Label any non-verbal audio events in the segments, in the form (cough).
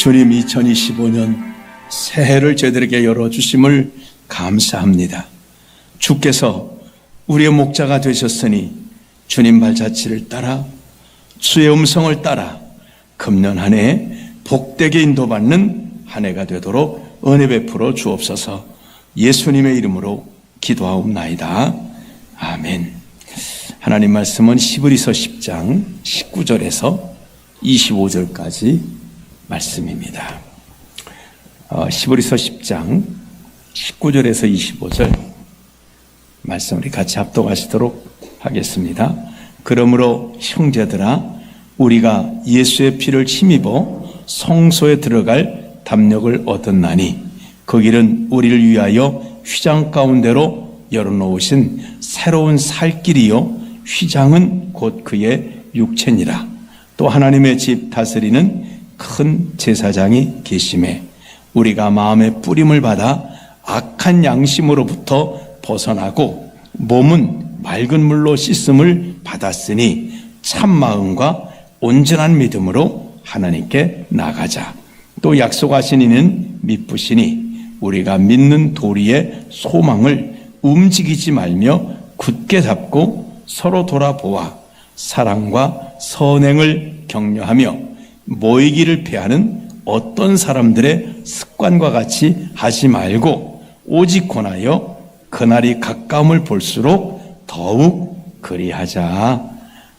주님 2025년 새해를 저희들에게 열어주심을 감사합니다. 주께서 우리의 목자가 되셨으니 주님 발자취를 따라 주의 음성을 따라 금년 한 해 복되게 인도받는 한 해가 되도록 은혜 베풀어 주옵소서 예수님의 이름으로 기도하옵나이다. 아멘. 하나님 말씀은 시브리서 10장 19절에서 25절까지 말씀입니다. 어, 시브리서 10장 19절에서 25절 말씀 우리 같이 합독하시도록 하겠습니다. 그러므로 형제들아 우리가 예수의 피를 힘입어 성소에 들어갈 담력을 얻었나니 그 길은 우리를 위하여 휘장 가운데로 열어놓으신 새로운 살 길이요 휘장은 곧 그의 육체니라 또 하나님의 집 다스리는 큰 제사장이 계심에 우리가 마음의 뿌림을 받아 악한 양심으로부터 벗어나고 몸은 맑은 물로 씻음을 받았으니 참 마음과 온전한 믿음으로 하나님께 나가자. 또 약속하신 이는 믿으시니 우리가 믿는 도리의 소망을 움직이지 말며 굳게 잡고 서로 돌아보아 사랑과 선행을 격려하며 모이기를 패하는 어떤 사람들의 습관과 같이 하지 말고 오직 권하여 그날이 가까움을 볼수록 더욱 그리하자.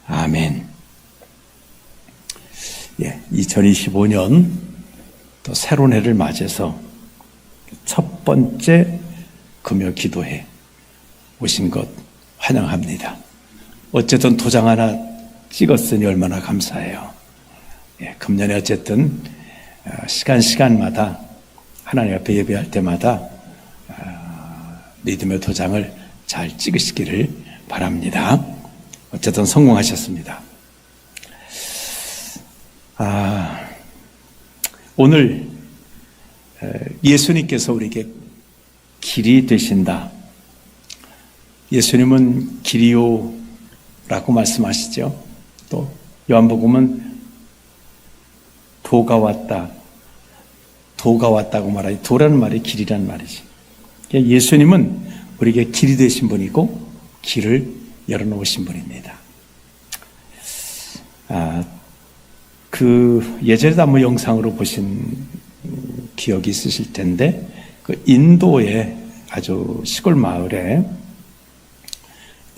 아멘. 예, 2025년 또 새로운 해를 맞이해서 첫 번째 금요 기도회 오신 것 환영합니다. 어쨌든 도장 하나 찍었으니 얼마나 감사해요. 예, 금년에 어쨌든 어, 시간 시간마다 하나님 앞에 예배할 때마다 어, 믿음의 도장을 잘 찍으시기를 바랍니다. 어쨌든 성공하셨습니다. 아, 오늘 예수님께서 우리에게 길이 되신다. 예수님은 길이요라고 말씀하시죠. 또 요한복음은 도가 왔다. 도가 왔다고 말하지. 도라는 말이 길이란 말이지. 그러니까 예수님은 우리에게 길이 되신 분이고 길을 열어놓으신 분입니다. 아, 그 예전에도 한번 영상으로 보신 기억이 있으실 텐데 그 인도의 아주 시골 마을에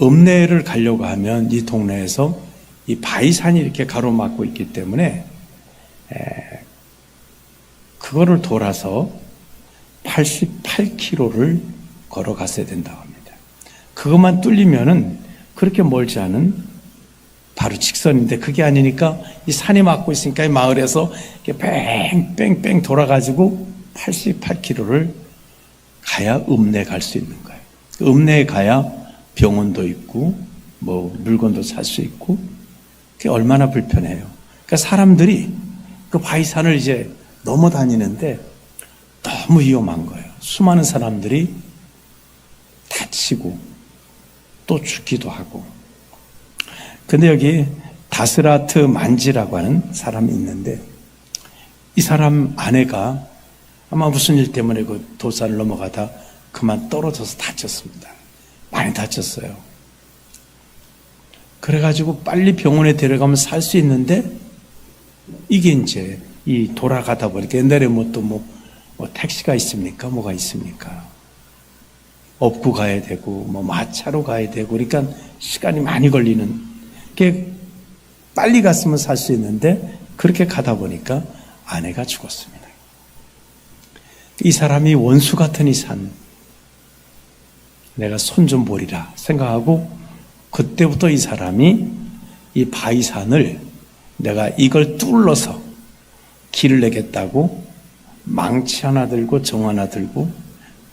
읍내를 가려고 하면 이 동네에서 이 바위산이 이렇게 가로막고 있기 때문에 그거를 돌아서 88km를 걸어갔어야 된다고 합니다. 그것만 뚫리면은 그렇게 멀지 않은 바로 직선인데 그게 아니니까 이 산이 막고 있으니까 이 마을에서 뺑뺑뺑 돌아가지고 88km를 가야 읍내 갈 수 있는 거예요. 읍내에 가야 병원도 있고 뭐 물건도 살 수 있고 그게 얼마나 불편해요. 그러니까 사람들이 그 바위산을 이제 넘어 다니는데 너무 위험한 거예요. 수많은 사람들이 다치고 또 죽기도 하고 근데 여기 다스라트 만지라고 하는 사람이 있는데 이 사람 아내가 아마 무슨 일 때문에 그 도산을 넘어가다 그만 떨어져서 다쳤습니다. 많이 다쳤어요. 그래가지고 빨리 병원에 데려가면 살 수 있는데 이게 이제 이 돌아가다 보니까 옛날에 뭐 또뭐 뭐, 뭐 택시가 있습니까? 뭐가 있습니까? 업고 가야 되고 뭐 마차로 가야 되고 그러니까 시간이 많이 걸리는 빨리 갔으면 살 수 있는데 그렇게 가다 보니까 아내가 죽었습니다. 이 사람이 원수 같은 이 산, 내가 손 좀 보리라 생각하고 그때부터 이 사람이 이 바위산을 내가 이걸 뚫러서 길을 내겠다고 망치 하나 들고 정 하나 들고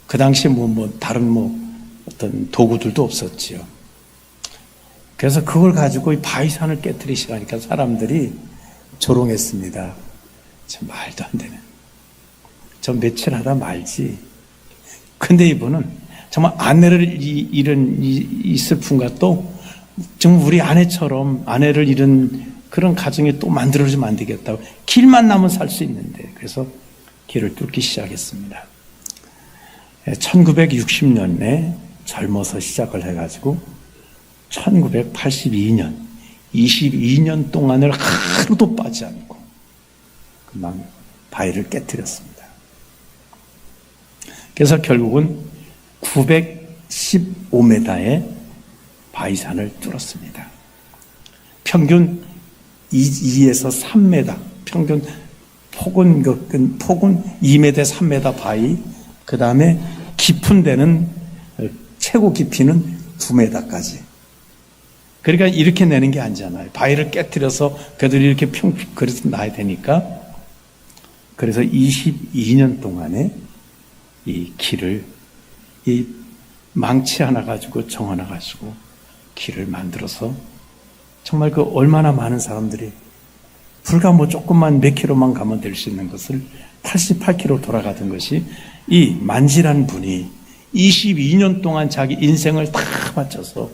그 당시 뭐, 뭐 다른 뭐 어떤 도구들도 없었지요. 그래서 그걸 가지고 이 바위산을 깨뜨리시라니까 사람들이 조롱했습니다. 참 말도 안 되는. 저 며칠 하다 말지. 근데 이분은 정말 아내를 잃은 이, 이 슬픔과 또 정말 우리 아내처럼 아내를 잃은 그런 가정이 또 만들어지면 안 되겠다고 길만 나면 살수 있는데 그래서 길을 뚫기 시작했습니다. 1960년에 젊어서 시작을 해가지고 1982년 22년 동안을 하루도 빠지 않고 그만 바위를 깨뜨렸습니다. 그래서 결국은 915m의 바위산을 뚫었습니다. 평균 2, 에서 3m, 평균 폭은, 그, 폭은 2m, 3m 바위, 그 다음에 깊은 데는 최고 깊이는 2m까지. 그러니까 이렇게 내는 게 아니잖아요. 바위를 깨뜨려서 그들이 이렇게 평, 그래서 놔야 되니까. 그래서 22년 동안에 이 길을, 이 망치 하나 가지고 정 하나 가지고 길을 만들어서 정말 그 얼마나 많은 사람들이 불과 뭐 조금만 몇 킬로만 가면 될 수 있는 것을 88킬로 돌아가던 것이 이 만지란 분이 22년 동안 자기 인생을 다 바쳐서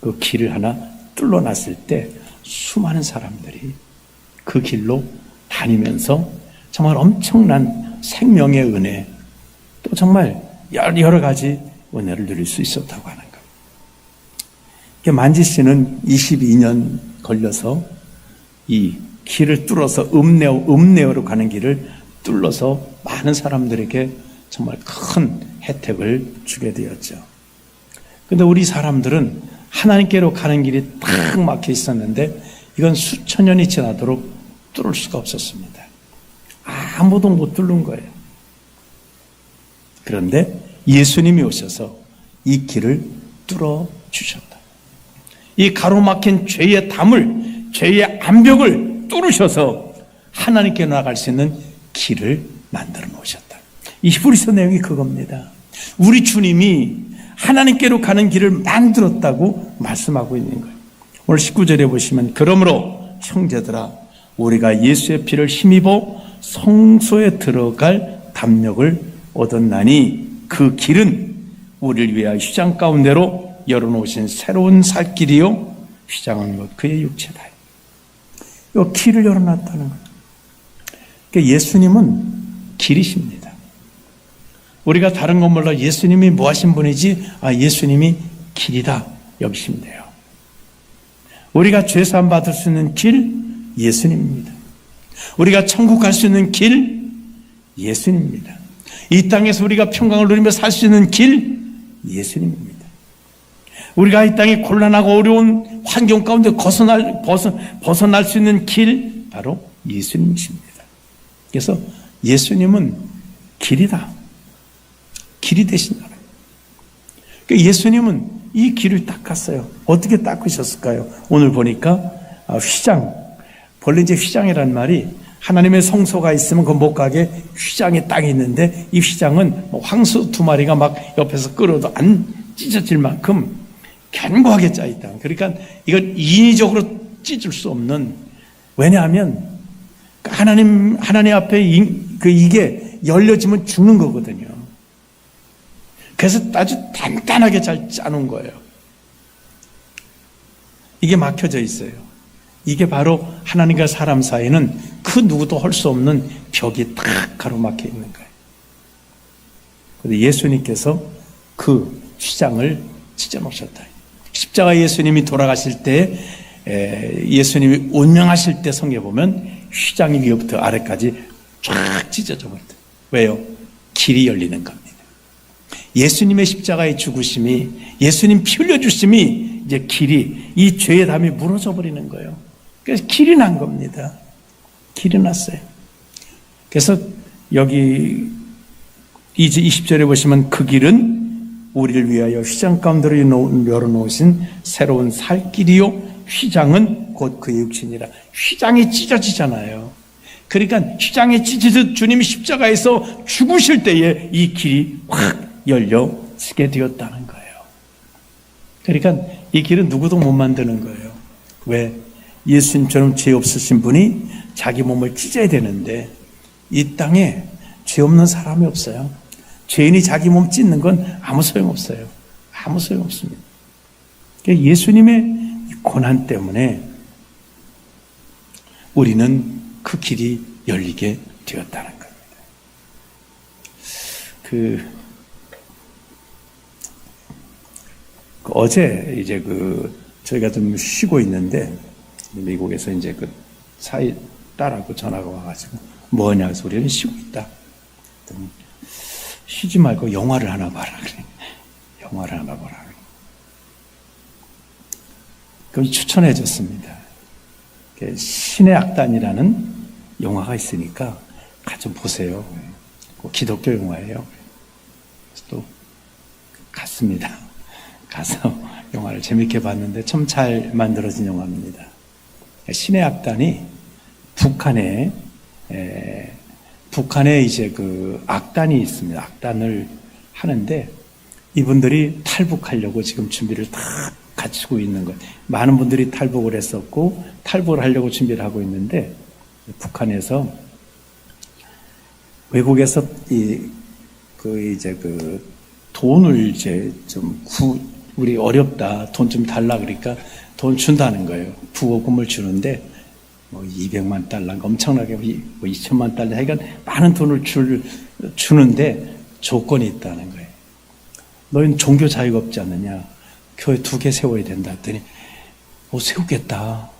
그 길을 하나 뚫어놨을 때 수많은 사람들이 그 길로 다니면서 정말 엄청난 생명의 은혜 또 정말 여러 가지 은혜를 누릴 수 있었다고 하는 것. 만지 씨는 22년 걸려서 이 길을 뚫어서 읍내어, 읍내어로 가는 길을 뚫어서 많은 사람들에게 정말 큰 혜택을 주게 되었죠. 근데 우리 사람들은 하나님께로 가는 길이 딱 막혀 있었는데 이건 수천 년이 지나도록 뚫을 수가 없었습니다. 아무도 못 뚫는 거예요. 그런데 예수님이 오셔서 이 길을 뚫어 주셨다. 이 가로막힌 죄의 담을, 죄의 암벽을 뚫으셔서 하나님께 나갈 수 있는 길을 만들어 놓으셨다. 이 히브리서 내용이 그겁니다. 우리 주님이 하나님께로 가는 길을 만들었다고 말씀하고 있는 거예요. 오늘 19절에 보시면 그러므로 형제들아 우리가 예수의 피를 힘입어 성소에 들어갈 담력을 얻었나니 그 길은 우리를 위하여 휘장 가운데로 열어놓으신 새로운 살 길이요 휘장한 것 그의 육체다. 이 길을 열어놨다는 거예요. 그러니까 예수님은 길이십니다. 우리가 다른 건 몰라 예수님이 뭐 하신 분이지? 아, 예수님이 길이다. 여기시면 돼요. 우리가 죄사함 받을 수 있는 길, 예수님입니다. 우리가 천국 갈 수 있는 길, 예수님입니다. 이 땅에서 우리가 평강을 누리며 살 수 있는 길, 예수님입니다. 우리가 이 땅에 곤란하고 어려운 환경 가운데 벗어날, 벗어, 벗어날 수 있는 길, 바로 예수님이십니다. 그래서 예수님은 길이다. 길이 되신 나라. 그러니까 예수님은 이 길을 닦았어요. 어떻게 닦으셨을까요? 오늘 보니까 아, 휘장, 본래 이제 휘장이란 말이 하나님의 성소가 있으면 그못 가게 휘장이 있는데 이 휘장은 뭐 황수 두 마리가 막 옆에서 끌어도 안 찢어질 만큼 견고하게 짜 있다. 그러니까 이건 인위적으로 찢을 수 없는 왜냐하면 하나님 하나님 앞에 그 이게 열려지면 죽는 거거든요. 그래서 아주 단단하게 잘 짜놓은 거예요. 이게 막혀져 있어요. 이게 바로 하나님과 사람 사이는 그 누구도 할 수 없는 벽이 딱 가로막혀 있는 거예요. 근데 예수님께서 그 휘장을 찢어 놓으셨다. 십자가 예수님이 돌아가실 때 예수님이 운명하실 때 성에 보면 휘장이 위부터 아래까지 쫙 찢어져 버렸다. 왜요? 길이 열리는 겁니다. 예수님의 십자가의 죽으심이 예수님 피 흘려 주심이 이제 길이 이 죄의 담이 무너져 버리는 거예요. 그래서 길이 난 겁니다. 길이 났어요. 그래서 여기 이제 20절에 보시면 그 길은 우리를 위하여 휘장 가운데로 열어놓으신 새로운 살 길이요. 휘장은 곧 그의 육신이라. 휘장이 찢어지잖아요. 그러니까 휘장이 찢어져 주님이 십자가에서 죽으실 때에 이 길이 확 열려지게 되었다는 거예요. 그러니까 이 길은 누구도 못 만드는 거예요. 왜? 예수님처럼 죄 없으신 분이 자기 몸을 찢어야 되는데 이 땅에 죄 없는 사람이 없어요. 죄인이 자기 몸 찢는 건 아무 소용 없어요. 아무 소용 없습니다. 그러니까 예수님의 고난 때문에 우리는 그 길이 열리게 되었다는 겁니다. 그, 그 어제 이제 그 저희가 좀 쉬고 있는데 미국에서 이제 그 사이 딸하고 전화가 와가지고 뭐냐 그래서 우리는 쉬고 있다. 쉬지 말고 영화를 하나 봐라. 영화를 하나 봐라. 그럼 추천해 줬습니다. 그 신의 악단이라는 영화가 있으니까 가좀 보세요. 그 기독교 영화예요. 그래서 또 갔습니다. 가서 (laughs) 영화를 재밌게 봤는데 참 잘 만들어진 영화입니다. 신의 악단이 북한에 에, 북한에 이제 그 악단이 있습니다. 악단을 하는데 이분들이 탈북하려고 지금 준비를 다 갖추고 있는 거예요. 많은 분들이 탈북을 했었고 탈북을 하려고 준비를 하고 있는데 북한에서 외국에서 이 그 이제 그 돈을 이제 좀 구, 우리 어렵다 돈 좀 달라 그러니까 돈 준다는 거예요. 부호금을 주는데 뭐 200만 달러인가 엄청나게 뭐 2천만 달러 하여간 많은 돈을 줄 주는데 조건이 있다는 거예요. 너희는 종교 자유가 없지 않느냐? 교회 두 개 세워야 된다 했더니 뭐 세우겠다.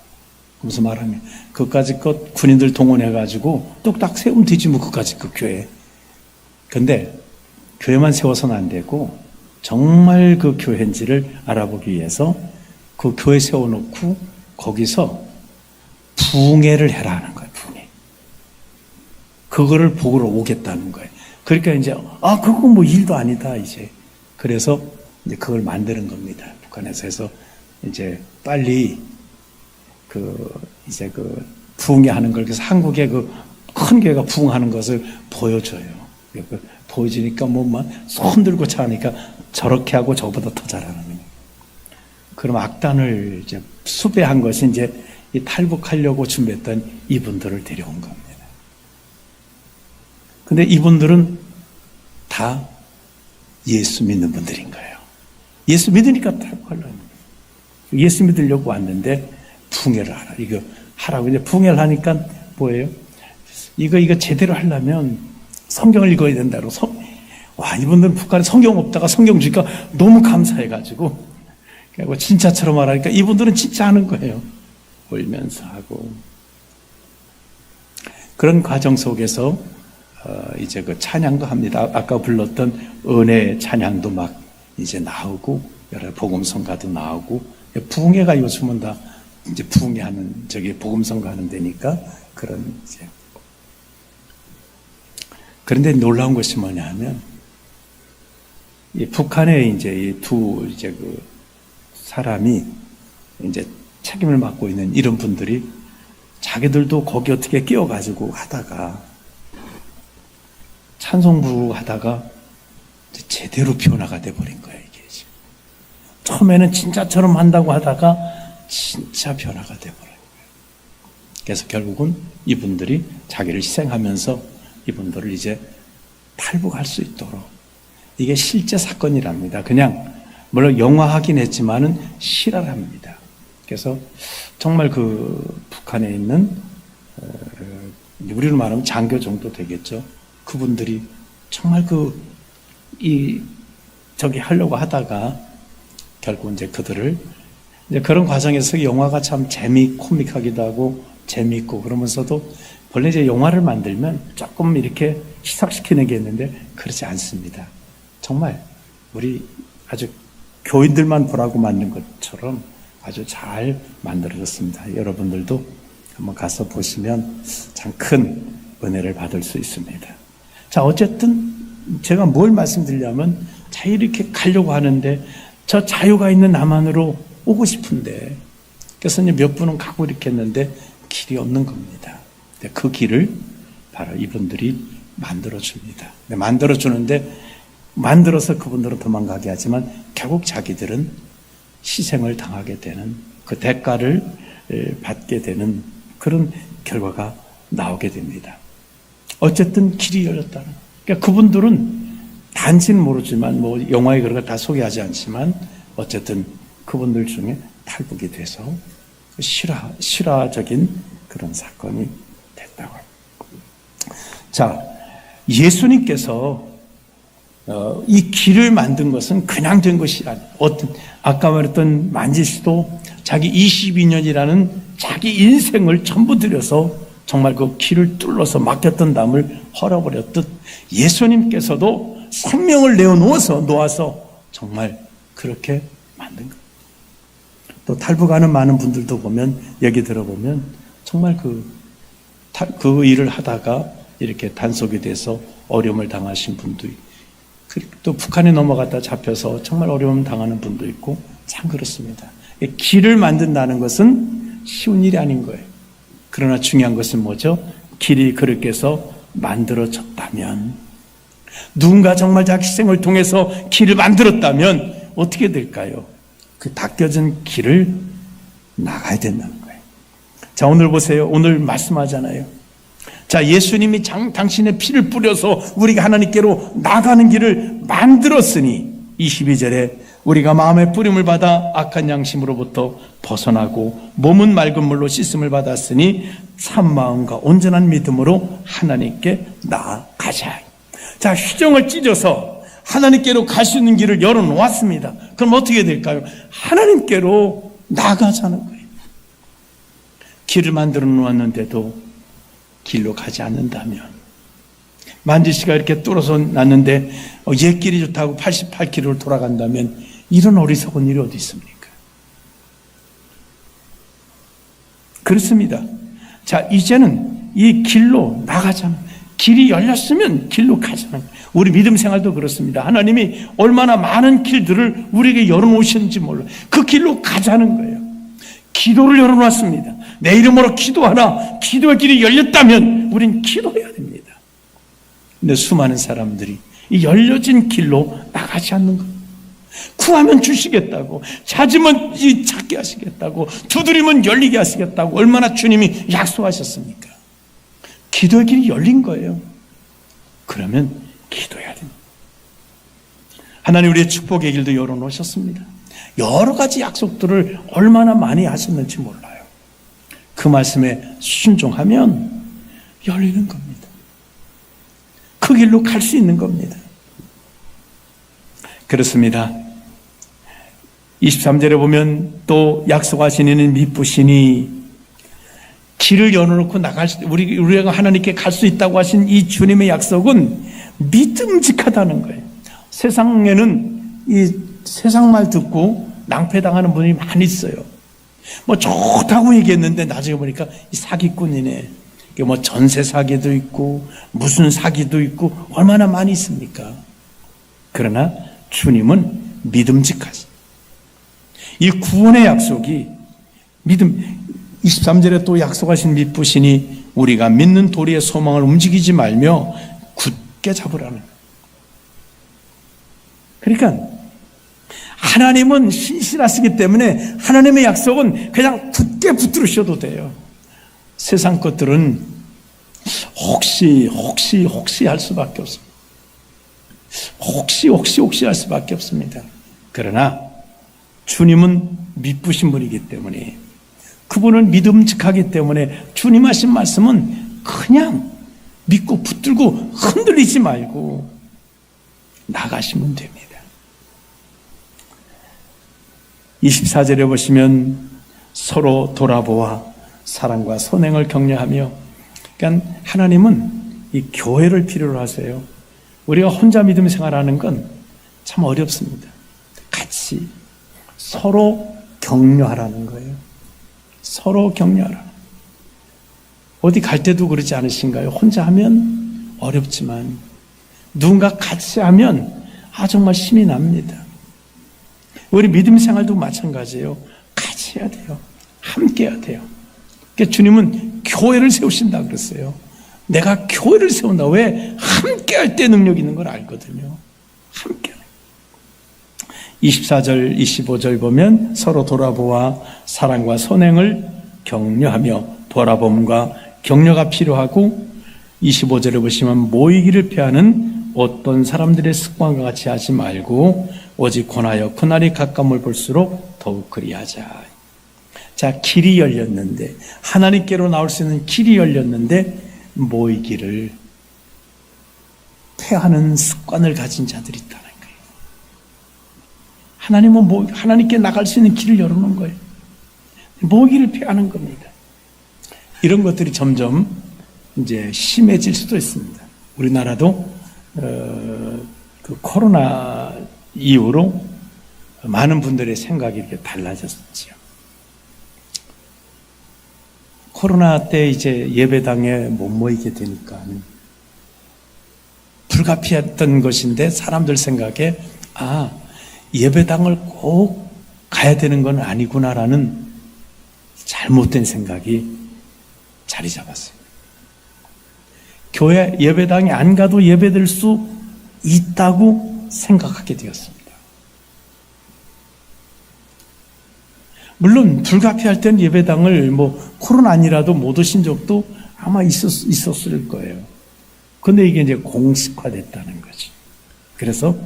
그러면서 말하면 그까지 것 군인들 동원해가지고 뚝딱 세우면 되지 뭐 그까지 그 교회. 근데 교회만 세워서는 안 되고 정말 그 교회인지를 알아보기 위해서 그 교회 세워놓고 거기서 부흥회를 해라 하는 거예요, 부흥회. 그거를 보러 오겠다는 거예요. 그러니까 이제, 아, 그거 뭐 일도 아니다, 이제. 그래서 이제 그걸 만드는 겁니다. 북한에서 해서 이제 빨리 그 이제 그 부흥회 하는 걸 그래서 한국의 그 큰 교회가 부흥하는 것을 보여줘요. 그 보여주니까 뭐만 손 들고 차니까 저렇게 하고 저보다 더 잘하는 거예요. 그럼 악단을 이제 수배한 것이 이제 이 탈북하려고 준비했던 이분들을 데려온 겁니다. 근데 이분들은 다 예수 믿는 분들인 거예요. 예수 믿으니까 탈북하려는 거예요. 예수 믿으려고 왔는데 붕해를 하라. 이거 하라고 이제 붕해를 하니까 뭐예요? 이거 이거 제대로 하려면 성경을 읽어야 된다고 성, 와 이분들은 북한에 성경 없다가 성경 주니까 너무 감사해가지고 진짜처럼 말하니까 이분들은 진짜 하는 거예요. 울면서 하고 그런 과정 속에서 어, 이제 그 찬양도 합니다. 아까 불렀던 은혜 찬양도 막 이제 나오고 여러 복음성가도 나오고 부흥회가 요즘은 다 이제 부흥회하는 저기 복음성가 하는 데니까 그런 이제 그런데 놀라운 것이 뭐냐면 이 북한에 이제 이 두 이제 그 사람이 이제 책임을 맡고 있는 이런 분들이 자기들도 거기 어떻게 끼어가지고 하다가 찬송 부르고 하다가 제대로 변화가 돼버린 거예요, 이게 지금. 처음에는 진짜처럼 한다고 하다가 진짜 변화가 돼버려요. 그래서 결국은 이분들이 자기를 희생하면서 이분들을 이제 탈북할 수 있도록 이게 실제 사건이랍니다. 그냥 물론 영화하긴 했지만은 실화랍니다. 그래서 정말 그 북한에 있는 어, 우리로 말하면 장교 정도 되겠죠. 그분들이 정말 그 이 저기 하려고 하다가 결국 이제 그들을 이제 그런 과정에서 영화가 참 재미 코믹하기도 하고 재미있고 그러면서도 원래 이제 영화를 만들면 조금 이렇게 시삭시키는 게 있는데 그렇지 않습니다. 정말 우리 아주 교인들만 보라고 만든 것처럼 아주 잘 만들어졌습니다. 여러분들도 한번 가서 보시면 참 큰 은혜를 받을 수 있습니다. 자, 어쨌든 제가 뭘 말씀드리냐면 자, 이렇게 가려고 하는데 저 자유가 있는 남한으로 오고 싶은데 그래서 이제 몇 분은 가고 이렇게 했는데 길이 없는 겁니다. 그 길을 바로 이분들이 만들어 줍니다. 만들어 주는데 만들어서 그분들은 도망가게 하지만 결국 자기들은 희생을 당하게 되는 그 대가를 받게 되는 그런 결과가 나오게 됩니다. 어쨌든 길이 열렸다는. 그러니까 그분들은 단지는 모르지만 뭐 영화에 그런 거다 소개하지 않지만 어쨌든 그분들 중에 탈북이 돼서 그 실화 실화적인 그 그런 사건이 됐다고. 자, 예수님께서 어, 이 길을 만든 것은 그냥 된 것이 아니에요. 어떤 아까 말했던 만지 씨도 자기 22년이라는 자기 인생을 전부 들여서 정말 그 길을 뚫러서 막혔던 담을 헐어버렸듯 예수님께서도 생명을 내어놓아서 놓아서 정말 그렇게 만든 거예요. 또 탈북하는 많은 분들도 보면 여기 들어보면 정말 그, 탈- 그 일을 하다가 이렇게 단속이 돼서 어려움을 당하신 분도 있고 그- 또 북한에 넘어갔다 잡혀서 정말 어려움 당하는 분도 있고 참 그렇습니다. 이 길을 만든다는 것은 쉬운 일이 아닌 거예요. 그러나 중요한 것은 뭐죠? 길이 그렇게 해서 만들어졌다면 누군가 정말 자기 희생을 통해서 길을 만들었다면 어떻게 될까요? 그 닦여진 길을 나가야 된다는 거예요. 자, 오늘 보세요. 오늘 말씀하잖아요. 자, 예수님이 장- 당신의 피를 뿌려서 우리가 하나님께로 나가는 길을 만들었으니 22절에 우리가 마음의 뿌림을 받아 악한 양심으로부터 벗어나고 몸은 맑은 물로 씻음을 받았으니 참 마음과 온전한 믿음으로 하나님께 나아가자. 자, 휘정을 찢어서 하나님께로 갈 수 있는 길을 열어 놓았습니다. 그럼 어떻게 될까요? 하나님께로 나가자는 거예요. 길을 만들어 놓았는데도 길로 가지 않는다면 만지 씨가 이렇게 뚫어서 났는데 어, 옛 길이 좋다고 88km를 돌아간다면 이런 어리석은 일이 어디 있습니까? 그렇습니다. 자, 이제는 이 길로 나가자는 길이 열렸으면 길로 가자는 우리 믿음 생활도 그렇습니다. 하나님이 얼마나 많은 길들을 우리에게 열어놓으셨는지 몰라. 그 길로 가자는 거예요. 기도를 열어놨습니다. 내 이름으로 기도하라. 기도의 길이 열렸다면 우린 기도해야 됩니다. 근데 수많은 사람들이 이 열려진 길로 나가지 않는 거예요. 구하면 주시겠다고, 찾으면 이 찾게 하시겠다고, 두드리면 열리게 하시겠다고, 얼마나 주님이 약속하셨습니까? 기도의 길이 열린 거예요. 그러면 기도해야 됩니다. 하나님 우리의 축복의 길도 열어놓으셨습니다. 여러 가지 약속들을 얼마나 많이 하셨는지 몰라요. 그 말씀에 순종하면 열리는 겁니다. 그 길로 갈 수 있는 겁니다. 그렇습니다. 23절에 보면 또 약속하신 이는 미쁘시니 길을 열어놓고 나갈 수, 우리, 우리가 하나님께 갈 수 있다고 하신 이 주님의 약속은 믿음직하다는 거예요. 세상에는 이 세상 말 듣고 낭패당하는 분이 많이 있어요. 뭐 좋다고 얘기했는데 나중에 보니까 이 사기꾼이네. 뭐 전세 사기도 있고 무슨 사기도 있고 얼마나 많이 있습니까? 그러나 주님은 믿음직하시. 이 구원의 약속이 믿음 23절에 또 약속하신 믿부시니 우리가 믿는 도리의 소망을 움직이지 말며 굳게 잡으라는. 그러니까 하나님은 신실하시기 때문에 하나님의 약속은 그냥 굳게 붙들으셔도 돼요. 세상 것들은 혹시 혹시 혹시 할 수밖에 없습니다. 혹시 혹시 혹시 할 수밖에 없습니다. 그러나 주님은 믿부신 분이기 때문에 그분은 믿음직하기 때문에 주님 하신 말씀은 그냥 믿고 붙들고 흔들리지 말고 나가시면 됩니다. 24절에 보시면 서로 돌아보아 사랑과 선행을 격려하며 그러니까 하나님은 이 교회를 필요로 하세요. 우리가 혼자 믿음 생활하는 건 참 어렵습니다. 같이 서로 격려하라는 거예요. 서로 격려하라. 어디 갈 때도 그러지 않으신가요? 혼자 하면 어렵지만 누군가 같이 하면 아 정말 힘이 납니다. 우리 믿음 생활도 마찬가지예요. 같이 해야 돼요. 함께 해야 돼요. 그러니까 주님은 교회를 세우신다 그랬어요. 내가 교회를 세운다. 왜? 함께 할 때 능력 있는 걸 알거든요. 함께. 24절, 25절 보면 서로 돌아보아 사랑과 선행을 격려하며 돌아봄과 격려가 필요하고 25절에 보시면 모이기를 피하는 어떤 사람들의 습관과 같이 하지 말고 오직 권하여 그날이 가까움을 볼수록 더욱 그리하자. 자, 길이 열렸는데, 하나님께로 나올 수 있는 길이 열렸는데, 모이기를 패하는 습관을 가진 자들이 있다는 거예요. 하나님은 모, 하나님께 나갈 수 있는 길을 열어놓은 거예요. 모이기를 패하는 겁니다. 이런 것들이 점점 이제 심해질 수도 있습니다. 우리나라도 어, 그 코로나 이후로 많은 분들의 생각이 이렇게 달라졌죠. 코로나 때 이제 예배당에 못 모이게 되니까 불가피했던 것인데 사람들 생각에 아 예배당을 꼭 가야 되는 건 아니구나라는 잘못된 생각이 자리 잡았어요. 교회 예배당에 안 가도 예배될 수 있다고 생각하게 되었습니다. 물론 불가피할 땐 예배당을 뭐 코로나 아니라도 못 오신 적도 아마 있었, 있었을 거예요. 근데 이게 이제 공식화됐다는 거지. 그래서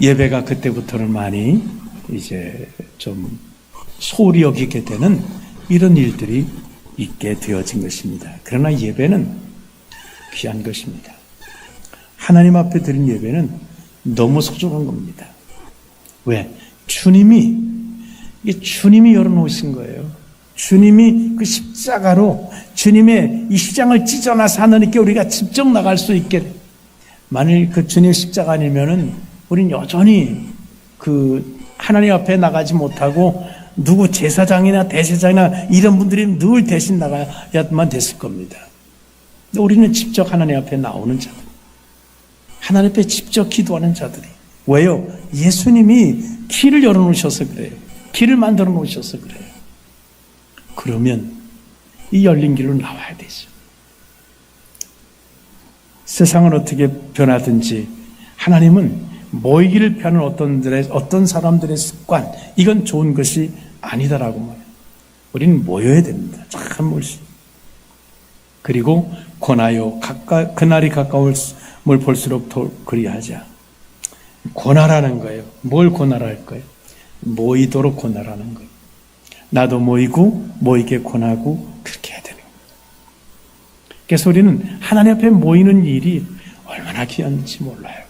예배가 그때부터는 많이 이제 좀 소홀히 여기게 되는 이런 일들이 있게 되어진 것입니다. 그러나 예배는 귀한 것입니다. 하나님 앞에 드린 예배는 너무 소중한 겁니다. 왜? 주님이, 이게 주님이 열어놓으신 거예요. 주님이 그 십자가로 주님의 이 십장을 찢어놔서 하나님께 우리가 직접 나갈 수 있게 만일 그 주님 십자가 아니면은 우린 여전히 그 하나님 앞에 나가지 못하고 누구 제사장이나 대제장이나 이런 분들이 늘 대신 나가야만 됐을 겁니다. 우리는 직접 하나님 앞에 나오는 자들. 하나님 앞에 직접 기도하는 자들이. 왜요? 예수님이 길을 열어놓으셔서 그래요. 길을 만들어 놓으셔서 그래요. 그러면 이 열린 길로 나와야 되죠. 세상은 어떻게 변하든지 하나님은 모이기를 펴는 어떤, 어떤 사람들의 습관, 이건 좋은 것이 아니다라고 말해요. 우리는 모여야 됩니다. 참 옳지. 그리고 권하여 가까, 그날이 가까움을 볼수록 더 그리하자. 권하라는 거예요. 뭘 권하랄 거예요? 모이도록 권하라는 거예요. 나도 모이고 모이게 권하고 그렇게 해야 되는 거예요. 그래서 우리는 하나님 앞에 모이는 일이 얼마나 귀한지 몰라요.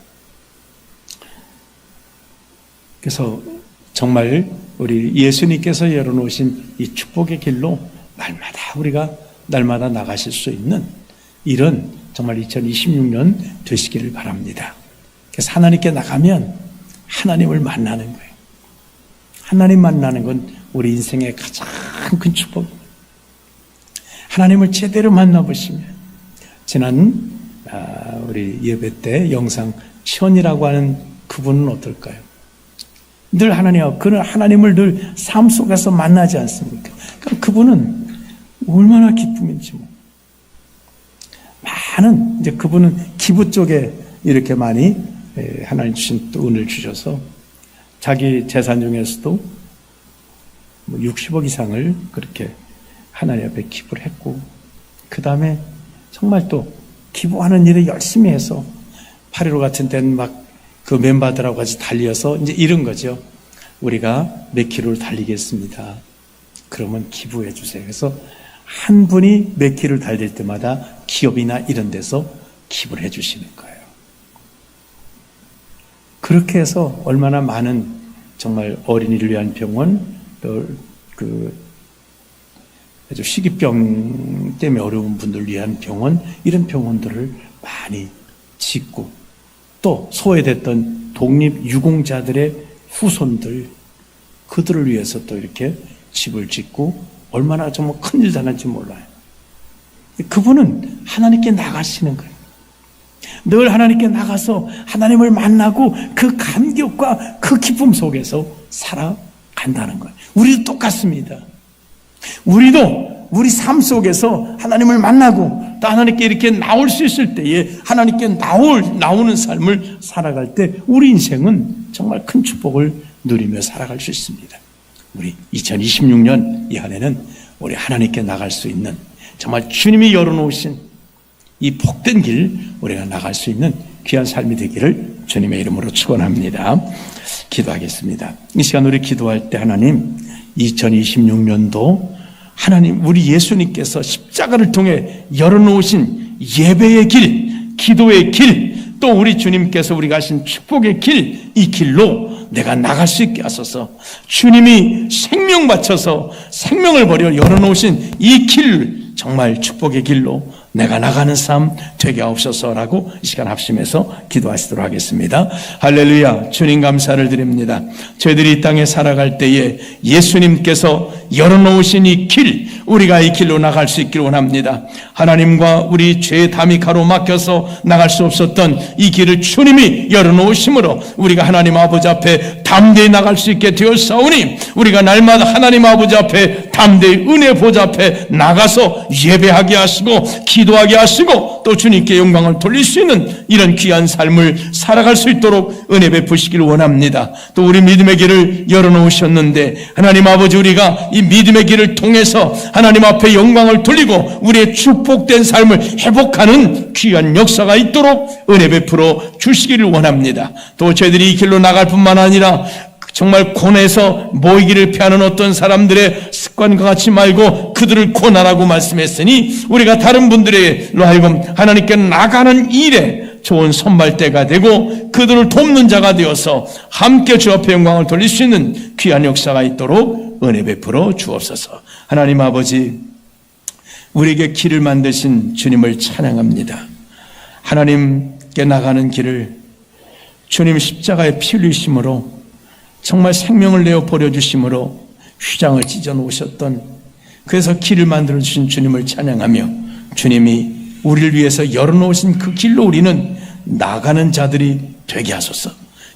그래서 정말 우리 예수님께서 열어놓으신 이 축복의 길로 날마다 우리가 날마다 나가실 수 있는 이런 정말 2026년 되시기를 바랍니다. 그래서 하나님께 나가면 하나님을 만나는 거예요. 하나님 만나는 건 우리 인생의 가장 큰 축복입니다. 하나님을 제대로 만나보시면 지난 아, 우리 예배 때 영상 천이라고 하는 그분은 어떨까요? 늘 하나님, 그는 하나님을 늘 삶 속에서 만나지 않습니까? 그럼 그분은 얼마나 기쁨인지 뭐. 많은, 이제 그분은 기부 쪽에 이렇게 많이 하나님 주신 또 은을 주셔서 자기 재산 중에서도 60억 뭐 이상을 그렇게 하나님 앞에 기부를 했고, 그 다음에 정말 또 기부하는 일을 열심히 해서 8.15 같은 때는 막 그 멤버들하고 같이 달려서 이제 이런 거죠. 우리가 몇 킬로를 달리겠습니다. 그러면 기부해 주세요. 그래서 한 분이 몇 킬로를 달릴 때마다 기업이나 이런 데서 기부를 해 주시는 거예요. 그렇게 해서 얼마나 많은 정말 어린이를 위한 병원, 또그 아주 시기병 때문에 어려운 분들을 위한 병원, 이런 병원들을 많이 짓고 또 소외됐던 독립 유공자들의 후손들, 그들을 위해서 또 이렇게 집을 짓고 얼마나 정말 큰일 당할지 몰라요. 그분은 하나님께 나가시는 거예요. 늘 하나님께 나가서 하나님을 만나고 그 감격과 그 기쁨 속에서 살아간다는 거예요. 우리도 똑같습니다. 우리도 우리 삶 속에서 하나님을 만나고 또 하나님께 이렇게 나올 수 있을 때에 하나님께 나올, 나오는 삶을 살아갈 때 우리 인생은 정말 큰 축복을 누리며 살아갈 수 있습니다. 우리 2026년 이 한 해는 우리 하나님께 나갈 수 있는 정말 주님이 열어놓으신 이 복된 길 우리가 나갈 수 있는 귀한 삶이 되기를 주님의 이름으로 축원합니다. 기도하겠습니다. 이 시간 우리 기도할 때 하나님 2026년도 하나님 우리 예수님께서 십자가를 통해 열어놓으신 예배의 길, 기도의 길, 또 우리 주님께서 우리가 하신 축복의 길, 이 길로 내가 나갈 수 있게 하소서. 주님이 생명 바쳐서 생명을 버려 열어놓으신 이 길, 정말 축복의 길로 내가 나가는 삶 되게 하옵소서라고 이 시간 합심해서 기도하시도록 하겠습니다. 할렐루야. 주님 감사를 드립니다. 저희들이 이 땅에 살아갈 때에 예수님께서 열어놓으신 이 길, 우리가 이 길로 나갈 수 있기를 원합니다. 하나님과 우리 죄의 담이 가로막혀서 나갈 수 없었던 이 길을 주님이 열어놓으심으로 우리가 하나님 아버지 앞에 담대히 나갈 수 있게 되었사오니 우리가 날마다 하나님 아버지 앞에 담대히 은혜 보좌 앞에 나가서 예배하게 하시고 기도하게 하시고 또 주님께 영광을 돌릴 수 있는 이런 귀한 삶을 살아갈 수 있도록 은혜 베푸시기를 원합니다. 또 우리 믿음의 길을 열어놓으셨는데 하나님 아버지 우리가 이 믿음의 길을 통해서 하나님 앞에 영광을 돌리고 우리의 축복된 삶을 회복하는 귀한 역사가 있도록 은혜 베풀어 주시기를 원합니다. 또 저희들이 이 길로 나갈 뿐만 아니라 정말 고뇌에서 모이기를 피하는 어떤 사람들의 습관과 같이 말고 그들을 고난하고 말씀했으니 우리가 다른 분들로 하여금 하나님께 나가는 일에 좋은 선발대가 되고 그들을 돕는 자가 되어서 함께 주 앞에 영광을 돌릴 수 있는 귀한 역사가 있도록 은혜 베풀어 주옵소서. 하나님 아버지 우리에게 길을 만드신 주님을 찬양합니다. 하나님께 나가는 길을 주님 십자가에 피 흘리심으로 정말 생명을 내어 버려주심으로 휘장을 찢어 놓으셨던 그래서 길을 만들어 주신 주님을 찬양하며 주님이 우리를 위해서 열어놓으신 그 길로 우리는 나가는 자들이 되게 하소서.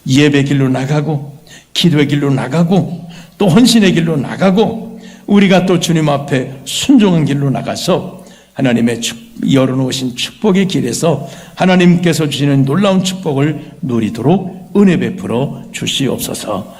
예배 길로 나가고 기도의 길로 나가고 또 헌신의 길로 나가고 우리가 또 주님 앞에 순종한 길로 나가서 하나님의 축, 열어놓으신 축복의 길에서 하나님께서 주시는 놀라운 축복을 누리도록 은혜 베풀어 주시옵소서